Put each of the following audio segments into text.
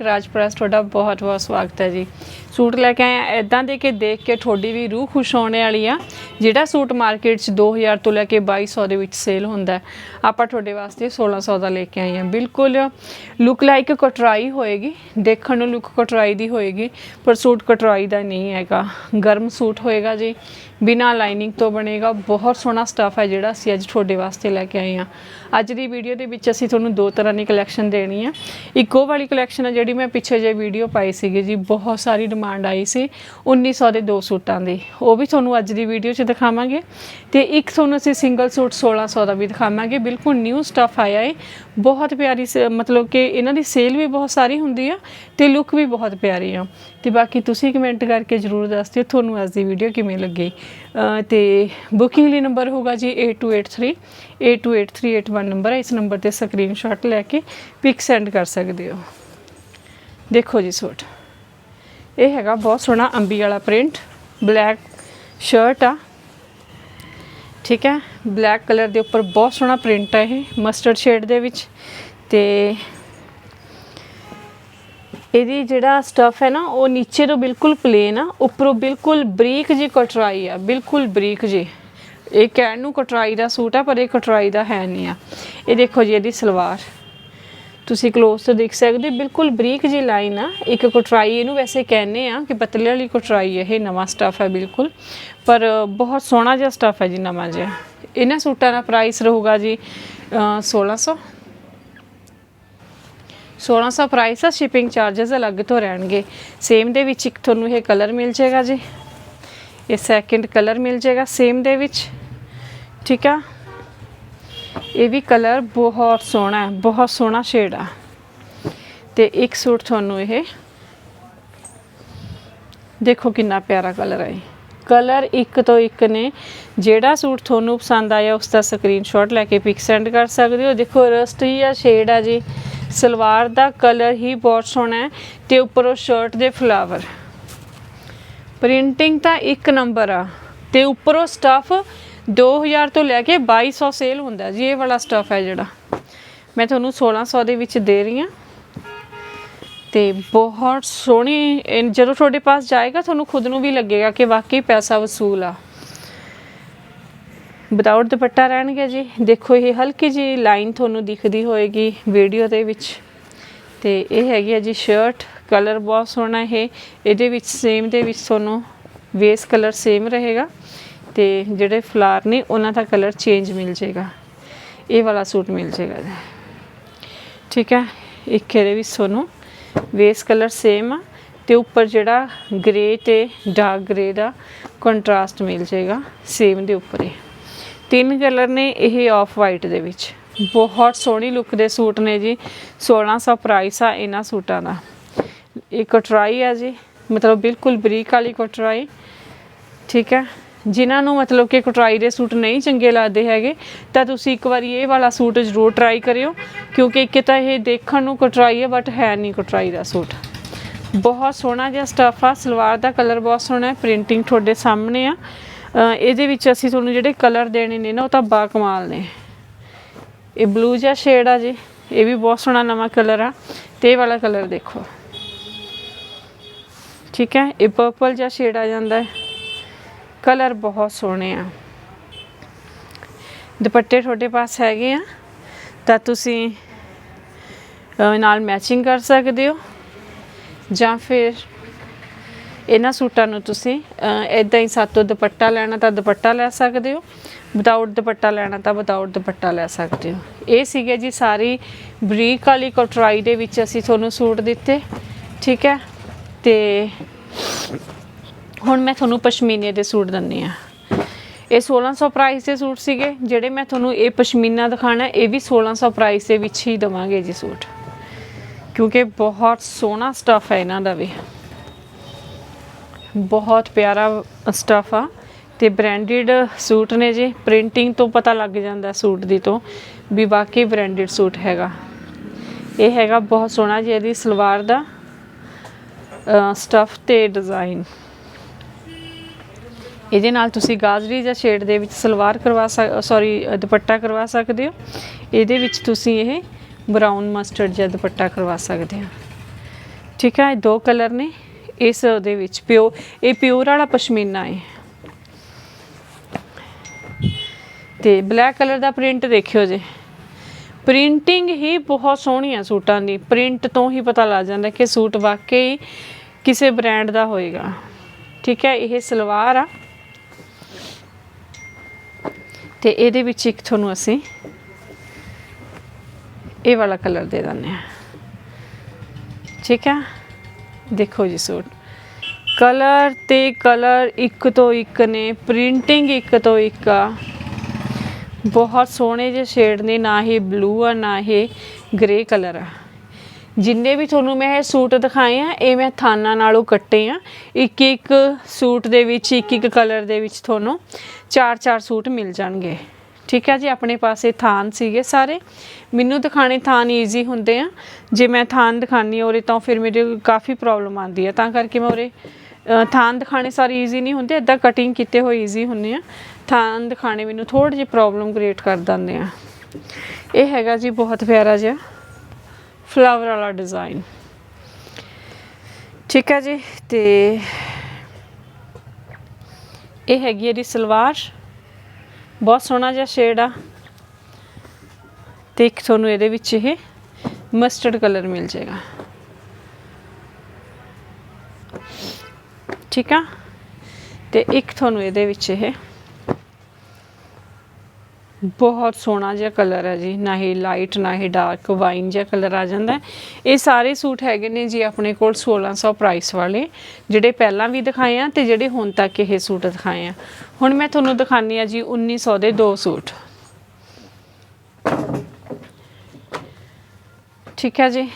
ਰਾਜਪ੍ਰਸ ਤੁਹਾਡਾ ਬਹੁਤ ਬਹੁਤ ਸਵਾਗਤ ਹੈ ਜੀ। ਸੂਟ ਲੈ ਕੇ ਆਏ ਆ ਇਦਾਂ ਦੇ ਕਿ ਦੇਖ ਕੇ ਤੁਹਾਡੀ ਵੀ ਰੂਹ ਖੁਸ਼ ਹੋਣੇ ਵਾਲੀ ਆ। ਜਿਹੜਾ ਸੂਟ ਮਾਰਕੀਟ 'ਚ 2000 ਤੋਂ ਲੈ ਕੇ 2200 ਦੇ ਵਿੱਚ ਸੇਲ ਹੁੰਦਾ ਹੈ, ਆਪਾਂ ਤੁਹਾਡੇ ਵਾਸਤੇ 1600 ਦਾ ਲੈ ਕੇ ਆਏ ਆ ਬਿਲਕੁਲ ਲੁੱਕ ਲਾਈਕ ਕਟਰਾਈ ਹੋਏਗੀ। ਦੇਖਣ ਨੂੰ ਲੁੱਕ ਕਟਰਾਈ ਦੀ ਹੋਏਗੀ ਪਰ ਸੂਟ ਕਟਰਾਈ ਦਾ ਨਹੀਂ ਹੈਗਾ। ਗਰਮ ਸੂਟ ਹੋਏਗਾ ਜੀ। ਬਿਨਾ ਲਾਈਨਿੰਗ ਤੋਂ ਬਣੇਗਾ। ਬਹੁਤ ਸੋਹਣਾ ਸਟਫ ਹੈ ਜਿਹੜਾ ਅਸੀਂ ਅੱਜ ਤੁਹਾਡੇ ਵਾਸਤੇ ਲੈ ਕੇ ਆਏ ਆ ਅੱਜ ਦੀ ਵੀਡੀਓ ਦੇ ਵਿੱਚ ਅਸੀਂ ਤੁਹਾਨੂੰ ਦੋ ਤਰ੍ਹਾਂ ਦੀ ਕਲੈਕਸ਼ਨ ਦੇਣੀ ਆ। ਇੱਕ ਉਹ ਵਾਲੀ ਕਲੈਕਸ਼ਨ ਹੈ ਜਿਹੜੀ ਮੈਂ ਪਿੱਛੇ ਜੇ ਵੀਡੀਓ ਪਾਈ ਸੀਗੀ ਜੀ, ਬਹੁਤ ਸਾਰੀ ਡਿਮਾਂਡ ਆਈ ਸੀ 1900 ਦੇ ਦੋ ਸੂਟਾਂ ਦੀ। ਉਹ ਵੀ ਤੁਹਾਨੂੰ ਅੱਜ ਦੀ ਵੀਡੀਓ 'ਚ ਦਿਖਾਵਾਂਗੇ। ਤੇ ਇੱਕ ਤੁਹਾਨੂੰ ਅਸੀਂ ਸਿੰਗਲ ਸੂਟ 1600 ਦਾ ਵੀ ਦਿਖਾਵਾਂਗੇ। ਬਿਲਕੁਲ ਨਿਊ ਸਟਫ ਆਇਆ ਹੈ ਬਹੁਤ ਪਿਆਰੀ ਸ- ਮਤਲਬ ਕਿ ਇਹਨਾਂ ਦੀ ਸੇਲ ਵੀ ਬਹੁਤ ਸਾਰੀ ਹੁੰਦੀ ਆ ਤੇ ਲੁੱਕ ਵੀ ਬਹੁਤ ਪਿਆਰੀ ਆ। ਤੇ ਬਾਕੀ ਤੁਸੀਂ ਕਮੈਂਟ ਕਰਕੇ ਜਰੂਰ ਦੱਸ ਦਿਓ ਤੁਹਾਨੂੰ ਅੱਜ ਦੀ ਵੀਡੀਓ ਕਿਵੇਂ ਲੱਗੀ। ਅਹ ਤੇ ਬੁਕਿੰਗ ਲਈ ਨੰਬਰ ਹੋਗਾ ਜੀ 8283 828381 ਨੰਬਰ ਹੈ ਇਸ ਨੰਬਰ ਤੇ ਸਕਰੀਨਸ਼ਾਟ ਲੈ ਕੇ ਪਿਕ ਸੈਂਡ ਕਰ ਸਕਦੇ ਹੋ। ਦੇਖੋ ਜੀ ਸੂਟ। ਇਹ ਹੈਗਾ ਬਹੁਤ ਸੋਹਣਾ ਅੰਬੀ ਵਾਲਾ ਪ੍ਰਿੰਟ ਬਲੈਕ ਸ਼ਰਟ ਆ। ਠੀਕ ਹੈ ਬਲੈਕ ਕਲਰ ਦੇ ਉੱਪਰ ਬਹੁਤ ਸੋਹਣਾ ਪ੍ਰਿੰਟ ਹੈ ਇਹ ਮਸਟਰਡ ਸ਼ੇਡ ਦੇ ਵਿੱਚ। ਤੇ ਇਹਦੀ ਜਿਹੜਾ ਸਟਫ ਹੈ ਨਾ, ਉਹ ਨੀਚੇ ਤੋਂ ਬਿਲਕੁਲ ਪਲੇਨ ਆ, ਉੱਪਰੋਂ ਬਿਲਕੁਲ ਬਰੀਕ ਜੀ ਕਟਰਾਈ ਆ, ਬਿਲਕੁਲ ਬਰੀਕ ਜੀ ਇਹ ਕਹਿਣ ਨੂੰ ਕਟਰਾਈ ਦਾ ਸੂਟ ਆ, ਪਰ ਇਹ ਕਟਰਾਈ ਦਾ ਹੈ ਨਹੀਂ ਆ। ਇਹ ਦੇਖੋ ਜੀ, ਇਹਦੀ ਸਲਵਾਰ। ਤੁਸੀਂ ਕਲੋਜ਼ ਤੋਂ ਦੇਖ ਸਕਦੇ ਹੋ ਬਿਲਕੁਲ ਬਰੀਕ ਜੀ ਲਾਈਨ ਆ। ਇੱਕ ਕਟਰਾਈ ਇਹਨੂੰ ਵੈਸੇ ਕਹਿੰਦੇ ਆ ਕਿ ਪਤਲੇ ਵਾਲੀ ਕਟਰਾਈ ਇਹ ਨਵਾਂ ਸਟਫ ਹੈ ਬਿਲਕੁਲ। ਪਰ ਬਹੁਤ ਸੋਹਣਾ ਜਿਹਾ ਸਟਫ ਹੈ ਜੀ ਨਵਾਂ ਜਿਹਾ। ਇਹਨਾਂ ਸੂਟਾਂ ਦਾ ਪ੍ਰਾਈਸ ਰਹੂਗਾ ਜੀ ਅ, 1600 1600 ਪ੍ਰਾਈਸ ਆ ਸ਼ਿਪਿੰਗ ਚਾਰजेस ਅਲੱਗ ਤੋਂ ਰਹਿਣਗੇ। ਸੇਮ ਦੇ ਵਿੱਚ ਇੱਕ ਤੁਹਾਨੂੰ ਇਹ ਕਲਰ ਮਿਲ ਜਾਏਗਾ ਜੀ। ਇਹ ਸੈਕਿੰਡ ਕਲਰ ਮਿਲ ਜਾਏਗਾ ਸੇਮ ਦੇ ਵਿੱਚ। ਠੀਕ ਆ? ਇਹ ਵੀ ਕਲਰ ਬਹੁਤ ਸੋਹਣਾ ਹੈ, ਬਹੁਤ ਸੋਹਣਾ ਸ਼ੇਡ ਆ। ਤੇ ਇੱਕ ਸੂਟ ਤੁਹਾਨੂੰ ਇਹ ਦੇਖੋ ਕਿੰਨਾ ਪਿਆਰਾ ਕਲਰ ਹੈ ਕਲਰ ਇੱਕ ਤੋਂ ਇੱਕ ਨੇ। ਜਿਹੜਾ ਸੂਟ ਤੁਹਾਨੂੰ ਪਸੰਦ ਆਇਆ, ਉਸ ਦਾ ਸਕਰੀਨਸ਼ਾਟ ਲੈ ਕੇ ਪਿਕ ਸੈਂਡ ਕਰ ਸਕਦੇ ਹੋ। ਦੇਖੋ ਰਸਟ ਹੀ ਆ ਸ਼ੇਡ ਆ ਜੀ। ਸਲਵਾਰ ਦਾ ਕਲਰ ਹੀ ਬਹੁਤ ਸੋਹਣਾ ਹੈ ਤੇ ਉੱਪਰੋਂ ਸ਼ਰਟ ਦੇ ਫਲਾਵਰ ਪ੍ਰਿੰਟਿੰਗ ਤਾਂ ਇੱਕ ਨੰਬਰ ਆ। ਤੇ ਉੱਪਰੋਂ ਸਟਫ 2000 ਤੋਂ ਲੈ ਕੇ 2200 ਸੇਲ ਹੁੰਦਾ ਜੀ, ਇਹ ਵਾਲਾ ਸਟਫ ਹੈ ਜਿਹੜਾ। ਮੈਂ ਤੁਹਾਨੂੰ 1600 ਦੇ ਵਿੱਚ ਦੇ ਰਹੀ ਹਾਂ। ਤੇ ਬਹੁਤ ਸੋਹਣੀ ਜਦੋਂ ਤੁਹਾਡੇ ਪਾਸ ਜਾਏਗਾ, ਤੁਹਾਨੂੰ ਖੁਦ ਨੂੰ ਵੀ ਲੱਗੇਗਾ ਕਿ ਵਾਕਈ ਪੈਸਾ ਵਸੂਲ ਆ। ਵਿਦਆਊਟ ਦੁਪੱਟਾ ਰਹਿਣਗੇ ਜੀ। ਦੇਖੋ, ਇਹ ਹਲਕੀ ਜੀ ਲਾਈਨ ਤੁਹਾਨੂੰ ਦਿਖਦੀ ਹੋਏਗੀ ਵੀਡੀਓ ਦੇ ਵਿੱਚ। ਤੇ ਇਹ ਹੈਗੀ ਹੈ ਜੀ ਸ਼ਰਟ ਕਲਰ ਬਹੁਤ ਸੋਹਣਾ ਇਹ। ਇਹਦੇ ਵਿੱਚ ਸੇਮ ਦੇ ਵਿੱਚ ਤੁਹਾਨੂੰ ਵੇਸ ਕਲਰ ਸੇਮ ਰਹੇਗਾ। ਤੇ ਜਿਹੜੇ ਫਲਾਰ ਨੇ ਉਹਨਾਂ ਦਾ ਕਲਰ ਚੇਂਜ ਮਿਲ ਜਾਏਗਾ। ਇਹ ਵਾਲਾ ਸੂਟ ਮਿਲ ਜਾਏਗਾ ਜੀ। ਠੀਕ ਹੈ? ਇੱਕ ਇਹਦੇ ਵਿੱਚ ਤੁਹਾਨੂੰ ਵੇਸ ਕਲਰ ਸੇਮ ਆ ਤੇ ਉੱਪਰ ਜਿਹੜਾ ਗ੍ਰੇ ਤੇ ਡਾਰਕ ਗ੍ਰੇ ਦਾ ਕੰਟਰਾਸਟ ਮਿਲ ਜਾਏਗਾ ਸੇਮ ਦੇ ਉੱਪਰ। ਹੀ ਤਿੰਨ ਕਲਰ ਨੇ ਇਹ ਆਫ ਵਾਈਟ ਦੇ ਵਿੱਚ। ਬਹੁਤ ਸੋਹਣੀ ਲੁੱਕ ਦੇ ਸੂਟ ਨੇ ਜੀ। 1600 ਪ੍ਰਾਈਸ ਆ ਇਹਨਾਂ ਸੂਟਾਂ ਦਾ। ਇਹ ਕਟਰਾਈ ਆ ਜੀ। ਮਤਲਬ ਬਿਲਕੁਲ ਬਰੀਕ ਵਾਲੀ ਕਟਰਾਈ। ਠੀਕ ਹੈ? ਜਿਨ੍ਹਾਂ ਨੂੰ ਮਤਲਬ ਕਿ ਕਟਰਾਈ ਦੇ ਸੂਟ ਨਹੀਂ ਚੰਗੇ ਲੱਗਦੇ ਹੈਗੇ, ਤਾਂ ਤੁਸੀਂ ਇੱਕ ਵਾਰੀ ਇਹ ਵਾਲਾ ਸੂਟ ਜ਼ਰੂਰ ਟਰਾਈ ਕਰਿਓ, ਕਿਉਂਕਿ ਇੱਕ ਤਾਂ ਇਹ ਦੇਖਣ ਨੂੰ ਕਟਰਾਈ ਹੈ ਬਟ ਹੈ ਨਹੀਂ ਕਟਰਾਈ ਦਾ ਸੂਟ। ਬਹੁਤ ਸੋਹਣਾ ਜਿਹਾ ਸਟਫ ਆ, ਸਲਵਾਰ ਦਾ ਕਲਰ ਬਹੁਤ ਸੋਹਣਾ ਹੈ ਪ੍ਰਿੰਟਿੰਗ ਤੁਹਾਡੇ ਸਾਹਮਣੇ ਆ। ਇਹਦੇ ਵਿੱਚ ਅਸੀਂ ਤੁਹਾਨੂੰ ਜਿਹੜੇ ਕਲਰ ਦੇਣੇ ਨੇ ਨਾ, ਉਹ ਤਾਂ ਬਾ ਕਮਾਲ ਨੇ। ਇਹ ਬਲੂ ਜਿਹਾ ਸ਼ੇਡ ਆ ਜੀ, ਇਹ ਵੀ ਬਹੁਤ ਸੋਹਣਾ ਨਵਾਂ ਕਲਰ ਆ। ਤੇ ਇਹ ਵਾਲਾ ਕਲਰ ਦੇਖੋ। ਠੀਕ ਹੈ, ਇਹ ਪਰਪਲ ਜਿਹਾ ਸ਼ੇਡ ਆ ਜਾਂਦਾ ਹੈ। ਕਲਰ ਬਹੁਤ ਸੋਹਣੇ ਆ। ਦੁਪੱਟੇ ਤੁਹਾਡੇ ਪਾਸ ਹੈਗੇ ਆ। ਤਾਂ ਤੁਸੀਂ ਨਾਲ ਮੈਚਿੰਗ ਕਰ ਸਕਦੇ ਹੋ। ਜਾਂ ਫਿਰ ਇਹਨਾਂ ਸੂਟਾਂ ਨੂੰ ਤੁਸੀਂ ਇਦਾਂ ਹੀ ਸਾਤੋਂ ਦੁਪੱਟਾ ਲੈਣਾ ਤਾਂ ਦੁਪੱਟਾ ਲੈ ਸਕਦੇ ਹੋ। ਵਿਦਆਊਟ ਦੁਪੱਟਾ ਲੈਣਾ ਤਾਂ ਵਿਦਆਊਟ ਦੁਪੱਟਾ ਲੈ ਸਕਦੇ ਹੋ। ਇਹ ਸੀਗੇ ਜੀ ਸਾਰੀ ਬਰੀਕ ਵਾਲੀ ਕਟਰਾਈ ਦੇ ਵਿੱਚ ਅਸੀਂ ਤੁਹਾਨੂੰ ਸੂਟ ਦਿੱਤੇ। ਠੀਕ ਹੈ। ਤੇ ਹੁਣ ਮੈਂ ਤੁਹਾਨੂੰ ਪਸ਼ਮੀਨੇ ਦੇ ਸੂਟ ਦਿੰਨੀ ਆ ਇਹ 1600 ਪ੍ਰਾਈਸ ਦੇ ਸੂਟ ਸੀਗੇ, ਜਿਹੜੇ ਮੈਂ ਤੁਹਾਨੂੰ ਇਹ ਪਸ਼ਮੀਨਾ ਦਿਖਾਣਾ ਇਹ ਵੀ 1600 ਪ੍ਰਾਈਸ ਦੇ ਵਿੱਚ ਹੀ ਦਵਾਂਗੇ ਜੀ ਸੂਟ। ਕਿਉਂਕਿ ਬਹੁਤ ਸੋਹਣਾ ਸਟਫ ਹੈ ਇਹਨਾਂ ਦਾ ਵੀ। ਬਹੁਤ ਪਿਆਰਾ ਸਟਫ ਆ। ਤੇ ਬ੍ਰਾਂਡਡ ਸੂਟ ਨੇ ਜੀ ਪ੍ਰਿੰਟਿੰਗ ਤੋਂ ਪਤਾ ਲੱਗ ਜਾਂਦਾ ਸੂਟ ਦੀ ਤੋਂ ਵੀ ਵਾਕਈ ਬ੍ਰਾਂਡਡ ਸੂਟ ਹੈਗਾ। ਇਹ ਹੈਗਾ ਬਹੁਤ ਸੋਹਣਾ ਜੀ, ਇਹਦੀ ਸਲਵਾਰ ਦਾ ਸਟਫ ਤੇ ਡਿਜ਼ਾਈਨ ਇਹਦੇ ਨਾਲ ਤੁਸੀਂ ਗਾਜਰੀ ਜਾਂ ਸ਼ੇਡ ਦੇ ਵਿੱਚ ਸਲਵਾਰ ਕਰਵਾ ਸਕ ਸੌਰੀ ਦੁਪੱਟਾ ਕਰਵਾ ਸਕਦੇ ਹੋ। ਇਹਦੇ ਵਿੱਚ ਤੁਸੀਂ ਇਹ ਬਰਾਊਨ ਮਸਟਰਡ ਜਾਂ ਦੁਪੱਟਾ ਕਰਵਾ ਸਕਦੇ ਹੋ। ਠੀਕ ਹੈ, ਇਹ ਦੋ ਕਲਰ ਨੇ। ਇਸ ਉਹਦੇ ਵਿੱਚ ਪਿਓ ਇਹ ਪਿਓਰ ਵਾਲਾ ਪਸ਼ਮੀਨਾ ਹੈ। ਤੇ ਬਲੈਕ ਕਲਰ ਦਾ ਪ੍ਰਿੰਟ ਦੇਖਿਓ ਜੇ। ਪ੍ਰਿੰਟਿੰਗ ਹੀ ਬਹੁਤ ਸੋਹਣੀ ਆ ਸੂਟਾਂ ਦੀ। ਪ੍ਰਿੰਟ ਤੋਂ ਹੀ ਪਤਾ ਲੱਗ ਜਾਂਦਾ ਕਿ ਸੂਟ ਵਾਕਈ ਕਿਸੇ ਬ੍ਰਾਂਡ ਦਾ ਹੋਏਗਾ। ਠੀਕ ਹੈ, ਇਹ ਸਲਵਾਰ ਆ। ਤੇ ਇਹਦੇ ਵਿੱਚ ਇੱਕ ਤੁਹਾਨੂੰ ਅਸੀਂ ਇਹ ਵਾਲਾ ਕਲਰ ਦੇ ਦਿੰਦੇ ਆ ਠੀਕ ਹੈ ਦੇਖੋ ਜੀ ਸੂਟ। ਕਲਰ ਤੇ ਕਲਰ ਇੱਕ ਤੋਂ ਇੱਕ ਨੇ, ਪ੍ਰਿੰਟਿੰਗ ਇੱਕ ਤੋਂ ਇੱਕ ਆ। ਬਹੁਤ ਸੋਹਣੇ ਜਿਹੇ ਸ਼ੇਡ ਨੇ, ਨਾ ਹੀ ਬਲੂ ਆ, ਨਾ ਹੀ ਗ੍ਰੇ ਕਲਰ ਆ। ਜਿੰਨੇ ਵੀ ਤੁਹਾਨੂੰ ਮੈਂ ਇਹ ਸੂਟ ਦਿਖਾਏ ਆ, ਇਹ ਮੈਂ ਥਾਨਾਂ ਨਾਲੋਂ ਕੱਟੇ ਆ। ਇੱਕ ਇੱਕ ਸੂਟ ਦੇ ਵਿੱਚ ਇੱਕ ਇੱਕ ਕਲਰ ਦੇ ਵਿੱਚ ਤੁਹਾਨੂੰ ਚਾਰ ਚਾਰ ਸੂਟ ਮਿਲ ਜਾਣਗੇ। ਠੀਕ ਹੈ ਜੀ, ਆਪਣੇ ਪਾਸੇ ਥਾਨ ਸੀਗੇ ਸਾਰੇ। ਮੈਨੂੰ ਦਿਖਾਣੇ ਥਾਨ ਈਜ਼ੀ ਹੁੰਦੇ ਆ। ਜੇ ਮੈਂ ਥਾਨ ਦਿਖਾਣੀ ਔਰੇ ਤਾਂ ਫਿਰ ਮੇਰੇ ਕਾਫੀ ਪ੍ਰੋਬਲਮ ਆਉਂਦੀ ਹੈ ਤਾਂ ਕਰਕੇ ਮੈਂ ਔਰੇ ਥਾਨ ਦਿਖਾਣੇ ਸਾਰੇ ਈਜ਼ੀ ਨਹੀਂ ਹੁੰਦੇ। ਇਦਾਂ ਕਟਿੰਗ ਕੀਤੇ ਹੋਏ ਈਜ਼ੀ ਹੁੰਦੇ ਆ। ਥਾਨ ਦਿਖਾਣੇ ਮੈਨੂੰ ਥੋੜੀ ਜਿਹੀ ਪ੍ਰੋਬਲਮ ਕ੍ਰੀਏਟ ਕਰ ਦਿੰਦੇ ਆ। ਇਹ ਹੈਗਾ ਜੀ ਬਹੁਤ ਪਿਆਰਾ ਜਿਹਾ ਫਲਾਵਰ ਵਾਲਾ ਡਿਜ਼ਾਈਨ। ਠੀਕ ਹੈ ਜੀ, ਤੇ ਇਹ ਹੈਗੀ ਇਹਦੀ ਸਲਵਾਰ। ਬਹੁਤ ਸੋਹਣਾ ਜਿਹਾ ਸ਼ੇਡ ਆ। ਤੇ ਇੱਕ ਤੁਹਾਨੂੰ ਇਹਦੇ ਵਿੱਚ ਇਹ ਮਸਟਰਡ ਕਲਰ ਮਿਲ ਜਾਏਗਾ। ਠੀਕ ਆ? ਤੇ ਇੱਕ ਤੁਹਾਨੂੰ ਇਹਦੇ ਵਿੱਚ ਇਹ ਬਹੁਤ ਸੋਹਣਾ ਜਿਹਾ ਕਲਰ ਹੈ ਜੀ। ਨਾ ਹੀ ਲਾਈਟ ਨਾ ਹੀ ਡਾਰਕ ਵਾਈਨ ਜਿਹਾ ਕਲਰ ਆ ਜਾਂਦਾ ਇਹ ਸਾਰੇ ਸੂਟ ਹੈਗੇ ਨੇ ਜੀ ਆਪਣੇ ਕੋਲ 1600 ਪ੍ਰਾਈਸ ਵਾਲੇ, ਜਿਹੜੇ ਪਹਿਲਾਂ ਵੀ ਦਿਖਾਏ ਆ ਤੇ ਜਿਹੜੇ ਹੁਣ ਤੱਕ ਇਹ ਸੂਟ ਦਿਖਾਏ ਆ। ਹੁਣ ਮੈਂ ਤੁਹਾਨੂੰ ਦਿਖਾਨੀ ਆ ਜੀ 1900 ਦੇ ਦੋ ਸੂਟ। ਠੀਕ ਹੈ ਜੀ।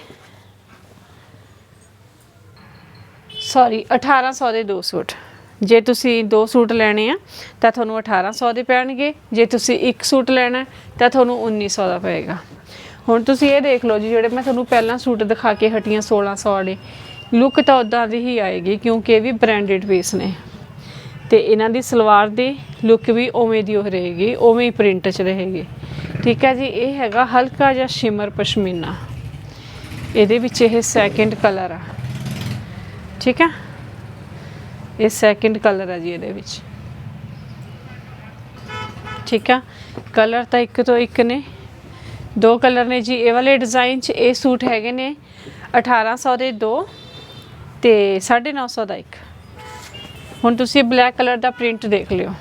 ਸੌਰੀ 1800 ਦੇ ਦੋ ਸੂਟ। ਜੇ ਤੁਸੀਂ ਦੋ ਸੂਟ ਲੈਣੇ ਆ, ਤਾਂ ਤੁਹਾਨੂੰ 1800 ਦੇ ਪੈਣਗੇ। ਜੇ ਤੁਸੀਂ ਇੱਕ ਸੂਟ ਲੈਣਾ, ਤਾਂ ਤੁਹਾਨੂੰ 1900 ਦਾ ਪਏਗਾ। ਹੁਣ ਤੁਸੀਂ ਇਹ ਦੇਖ ਲਓ ਜੀ, ਜਿਹੜੇ ਮੈਂ ਤੁਹਾਨੂੰ ਪਹਿਲਾਂ ਸੂਟ ਦਿਖਾ ਕੇ ਹਟੀਆਂ 1600 ਵਾਲੇ ਲੁੱਕ ਤਾਂ ਉਦਾਂ ਦੀ ਹੀ ਆਏਗੀ, ਕਿਉਂਕਿ ਇਹ ਵੀ ਬ੍ਰਾਂਡਡ ਪੀਸ ਨੇ। ਤੇ ਇਹਨਾਂ ਦੀ ਸਲਵਾਰ ਦੀ ਲੁੱਕ ਵੀ ਉਵੇਂ ਦੀ ਉਹ ਰਹੇਗੀ, ਉਵੇਂ ਹੀ ਪ੍ਰਿੰਟ 'ਚ ਰਹੇਗੀ। ਠੀਕ ਹੈ ਜੀ, ਇਹ ਹੈਗਾ ਹਲਕਾ ਜਿਹਾ ਸ਼ਿਮਰ ਪਸ਼ਮੀਨਾ। ਇਹਦੇ ਵਿੱਚ ਇਹ ਸੈਕਿੰਡ ਕਲਰ ਆ। ਠੀਕ ਹੈ? ਇਹ ਸੈਕਿੰਡ ਕਲਰ ਹੈ ਜੀ ਇਹਦੇ ਵਿੱਚ। ਠੀਕ ਆ? ਕਲਰ ਤਾਂ ਇੱਕ ਤੋਂ ਇੱਕ ਨੇ। ਦੋ ਕਲਰ ਨੇ ਜੀ। ਇਹ ਵਾਲੇ ਡਿਜ਼ਾਈਨ 'ਚ ਇਹ ਸੂਟ ਹੈਗੇ ਨੇ 1800 ਦੇ ਦੋ ਤੇ 950 ਦਾ ਇੱਕ। ਹੁਣ ਤੁਸੀਂ ਬਲੈਕ ਕਲਰ ਦਾ ਪ੍ਰਿੰਟ ਦੇਖ ਲਿਓ।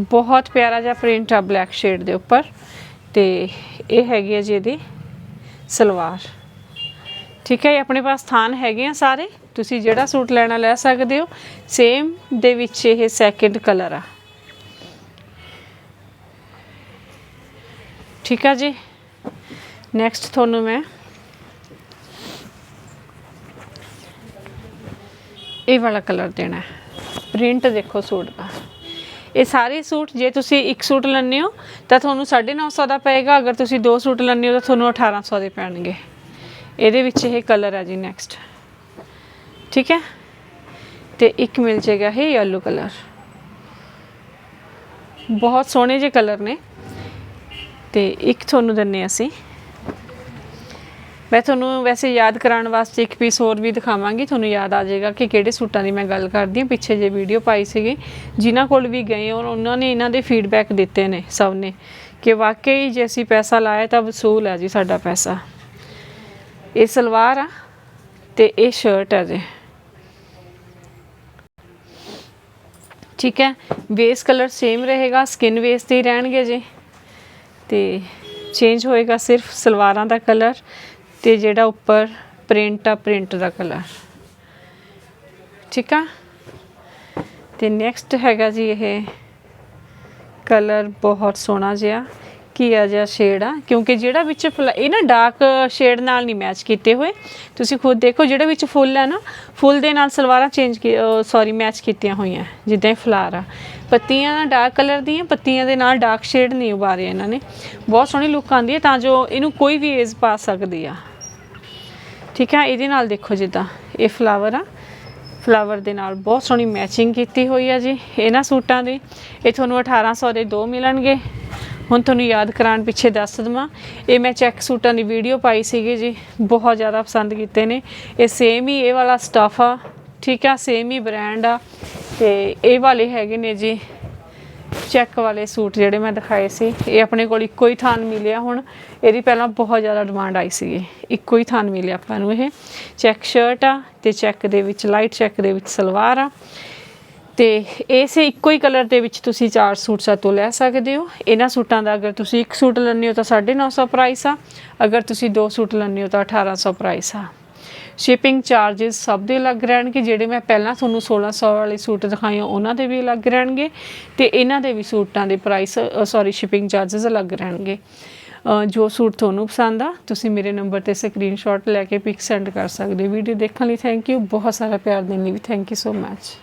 ਬਹੁਤ ਪਿਆਰਾ ਜਿਹਾ ਪ੍ਰਿੰਟ ਆ ਬਲੈਕ ਸ਼ੇਡ ਦੇ ਉੱਪਰ ਤੇ ਇਹ ਹੈਗੀ ਹੈ ਜੀ ਇਹਦੀ ਸਲਵਾਰ। ਠੀਕ ਹੈ ਇਹ ਆਪਣੇ ਪਾਸ ਥਾਨ ਹੈਗੇ ਆ ਸਾਰੇ? ਤੁਸੀਂ ਜਿਹੜਾ ਸੂਟ ਲੈਣਾ ਲੈ ਸਕਦੇ ਹੋ ਸੇਮ ਦੇ ਵਿੱਚ ਇਹ ਸੈਕਿੰਡ ਕਲਰ ਆ। ਠੀਕ ਆ ਜੀ? ਨੈਕਸਟ ਤੁਹਾਨੂੰ ਮੈਂ ਇਹ ਵਾਲਾ ਕਲਰ ਦੇਣਾ ਪ੍ਰਿੰਟ ਦੇਖੋ ਸੂਟ ਦਾ। ਇਹ ਸਾਰੇ ਸੂਟ, ਜੇ ਤੁਸੀਂ ਇੱਕ ਸੂਟ ਲੈਂਦੇ ਹੋ, ਤਾਂ ਤੁਹਾਨੂੰ 950 ਦਾ ਪਏਗਾ। ਅਗਰ ਤੁਸੀਂ ਦੋ ਸੂਟ ਲੈਂਦੇ ਹੋ, ਤਾਂ ਤੁਹਾਨੂੰ 1800 ਦੇ ਪੈਣਗੇ। ਇਹਦੇ ਵਿੱਚ ਇਹ ਕਲਰ ਹੈ ਜੀ ਨੈਕਸਟ ਠੀਕ ਹੈ? ਤੇ ਇੱਕ ਮਿਲ ਜਾਏਗਾ ਇਹ ਯੈਲੋ ਕਲਰ ਬਹੁਤ ਸੋਹਣੇ ਜਿਹੇ ਕਲਰ ਨੇ। ਤੇ ਇੱਕ ਤੁਹਾਨੂੰ ਦਿੰਨੇ ਅਸੀਂ। ਮੈਂ ਤੁਹਾਨੂੰ ਵੈਸੇ ਯਾਦ ਕਰਾਉਣ ਵਾਸਤੇ ਇੱਕ ਪੀਸ ਹੋਰ ਵੀ ਦਿਖਾਵਾਂਗੀ। ਤੁਹਾਨੂੰ ਯਾਦ ਆ ਜਾਏਗਾ ਕਿ ਕਿਹੜੇ ਸੂਟਾਂ ਦੀ ਮੈਂ ਗੱਲ ਕਰਦੀ ਹਾਂ। ਪਿੱਛੇ ਜੇ ਵੀਡੀਓ ਪਾਈ ਸੀਗੀ। ਜਿਨ੍ਹਾਂ ਕੋਲ ਵੀ ਗਏ ਔਰ ਉਹਨਾਂ ਨੇ ਇਹਨਾਂ ਦੇ ਫੀਡਬੈਕ ਦਿੱਤੇ ਨੇ ਸਭ ਨੇ ਕਿ ਵਾਕਈ ਜੇ ਅਸੀਂ ਪੈਸਾ ਲਾਇਆ ਤਾਂ ਵਸੂਲ ਹੈ ਜੀ ਸਾਡਾ ਪੈਸਾ। ਇਹ ਸਲਵਾਰ ਆ ਤੇ ਇਹ ਸ਼ਰਟ ਹੈ ਜੀ। ਠੀਕ ਹੈ? ਬੇਸ ਕਲਰ ਸੇਮ ਰਹੇਗਾ ਸਕਿਨ ਬੇਸ ਤੇ ਹੀ ਰਹਿਣਗੇ ਜੀ। ਤੇ ਚੇਂਜ ਹੋਏਗਾ ਸਿਰਫ ਸਲਵਾਰਾਂ ਦਾ ਕਲਰ ਤੇ ਜਿਹੜਾ ਉੱਪਰ ਪ੍ਰਿੰਟ ਆ ਪ੍ਰਿੰਟ ਦਾ ਕਲਰ ਠੀਕ ਆ? ਤੇ ਨੈਕਸਟ ਹੈਗਾ ਜੀ ਇਹ ਕਲਰ ਬਹੁਤ ਸੋਹਣਾ ਜਿਹਾ। ਕੀਆ ਜਿਹਾ ਸ਼ੇਡ ਆ? ਕਿਉਂਕਿ ਜਿਹੜਾ ਵਿੱਚ ਫੁੱਲ- ਇਹ ਨਾ ਡਾਰਕ ਸ਼ੇਡ ਨਾਲ ਨਹੀਂ ਮੈਚ ਕੀਤੇ ਹੋਏ। ਤੁਸੀਂ ਖੁਦ ਦੇਖੋ, ਜਿਹੜਾ ਵਿੱਚ ਫੁੱਲ ਆ ਨਾ, ਫੁੱਲ ਦੇ ਨਾਲ ਸਲਵਾਰਾਂ ਚੇਂਜ ਸੌਰੀ ਮੈਚ ਕੀਤੀਆਂ ਹੋਈਆਂ, ਜਿੱਦਾਂ ਇਹ ਫਲਾਰ ਆ। ਪੱਤੀਆਂ ਡਾਰਕ ਕਲਰ ਦੀਆਂ, ਪੱਤੀਆਂ ਦੇ ਨਾਲ ਡਾਰਕ ਸ਼ੇਡ ਨਹੀਂ ਉਭਾਰੇ ਇਹਨਾਂ ਨੇ। ਬਹੁਤ ਸੋਹਣੀ ਲੁੱਕ ਆਉਂਦੀ ਹੈ ਤਾਂ ਜੋ ਇਹਨੂੰ ਕੋਈ ਵੀ ਏਜ ਪਾ ਸਕਦੀ ਆ। ਠੀਕ ਹੈ ਇਹਦੇ ਨਾਲ ਦੇਖੋ ਜਿੱਦਾਂ, ਇਹ ਫਲਾਵਰ ਆ। ਫਲਾਵਰ ਦੇ ਨਾਲ ਬਹੁਤ ਸੋਹਣੀ ਮੈਚਿੰਗ ਕੀਤੀ ਹੋਈ ਆ ਜੀ। ਇਹਨਾਂ ਸੂਟਾਂ ਦੀ, ਇਹ ਤੁਹਾਨੂੰ 1800 ਦੇ ਦੋ ਮਿਲਣਗੇ। ਹੁਣ ਤੁਹਾਨੂੰ ਯਾਦ ਕਰਾਉਣ ਪਿੱਛੇ ਦੱਸ ਦਵਾਂ, ਇਹ ਮੈਂ ਚੈੱਕ ਸੂਟਾਂ ਦੀ ਵੀਡੀਓ ਪਾਈ ਸੀਗੀ ਜੀ, ਬਹੁਤ ਜ਼ਿਆਦਾ ਪਸੰਦ ਕੀਤੇ ਨੇ। ਇਹ ਸੇਮ ਹੀ ਇਹ ਵਾਲਾ ਸਟਫ ਆ, ਠੀਕ ਆ ਸੇਮ ਹੀ ਬ੍ਰਾਂਡ ਆ, ਤੇ ਇਹ ਵਾਲੇ ਹੈਗੇ ਨੇ ਜੀ ਚੈੱਕ ਵਾਲੇ ਸੂਟ ਜਿਹੜੇ ਮੈਂ ਦਿਖਾਏ ਸੀ। ਇਹ ਆਪਣੇ ਕੋਲ ਇੱਕੋ ਹੀ ਥਾਨ ਮਿਲਿਆ ਹੁਣ, ਇਹਦੀ ਪਹਿਲਾਂ ਬਹੁਤ ਜ਼ਿਆਦਾ ਡਿਮਾਂਡ ਆਈ ਸੀਗੀ। ਇੱਕੋ ਹੀ ਥਾਨ ਮਿਲਿਆ ਆਪਾਂ ਨੂੰ ਇਹ। ਚੈੱਕ ਸ਼ਰਟ ਆ, ਤੇ ਚੈੱਕ ਦੇ ਵਿੱਚ ਲਾਈਟ ਚੈੱਕ ਦੇ ਵਿੱਚ ਸਲਵਾਰ ਆ। ਤੇ ਇਸੇ ਇੱਕੋ ਹੀ ਕਲਰ ਦੇ ਵਿੱਚ ਤੁਸੀਂ ਚਾਰ ਸੂਟ ਸਾਤੋਂ ਲੈ ਸਕਦੇ ਹੋ। ਇਹਨਾਂ ਸੂਟਾਂ ਦਾ ਅਗਰ ਤੁਸੀਂ ਇੱਕ ਸੂਟ ਲੈਣੇ ਹੋ ਤਾਂ 950 ਪ੍ਰਾਈਸ ਆ। ਅਗਰ ਤੁਸੀਂ ਦੋ ਸੂਟ ਲੈਣੇ ਹੋ ਤਾਂ 1800 ਪ੍ਰਾਈਸ ਆ। ਸ਼ਿਪਿੰਗ ਚਾਰजेस ਸਭ ਦੇ ਅਲੱਗ ਰਹਿਣਗੇ, ਜਿਹੜੇ ਮੈਂ ਪਹਿਲਾਂ ਤੁਹਾਨੂੰ 1600 ਵਾਲੇ ਸੂਟ ਦਿਖਾਏ ਉਹਨਾਂ ਦੇ ਵੀ ਅਲੱਗ ਰਹਿਣਗੇ ਤੇ ਇਹਨਾਂ ਦੇ ਵੀ ਸੂਟਾਂ ਦੇ ਪ੍ਰਾਈਸ ਸੌਰੀ ਸ਼ਿਪਿੰਗ ਚਾਰजेस ਅਲੱਗ ਰਹਿਣਗੇ। ਜੋ ਸੂਟ ਤੁਹਾਨੂੰ ਪਸੰਦ ਆ, ਤੁਸੀਂ ਮੇਰੇ ਨੰਬਰ ਤੇ ਸਕਰੀਨਸ਼ਾਟ ਲੈ ਕੇ ਪਿਕ ਸੈਂਡ ਕਰ ਸਕਦੇ ਹੋ। ਵੀਡੀਓ ਦੇਖਣ ਲਈ ਥੈਂਕ ਯੂ ਬਹੁਤ ਸਾਰਾ ਪਿਆਰ ਦੇਣ ਲਈ ਵੀ ਥੈਂਕ ਯੂ ਸੋ ਮੱਚ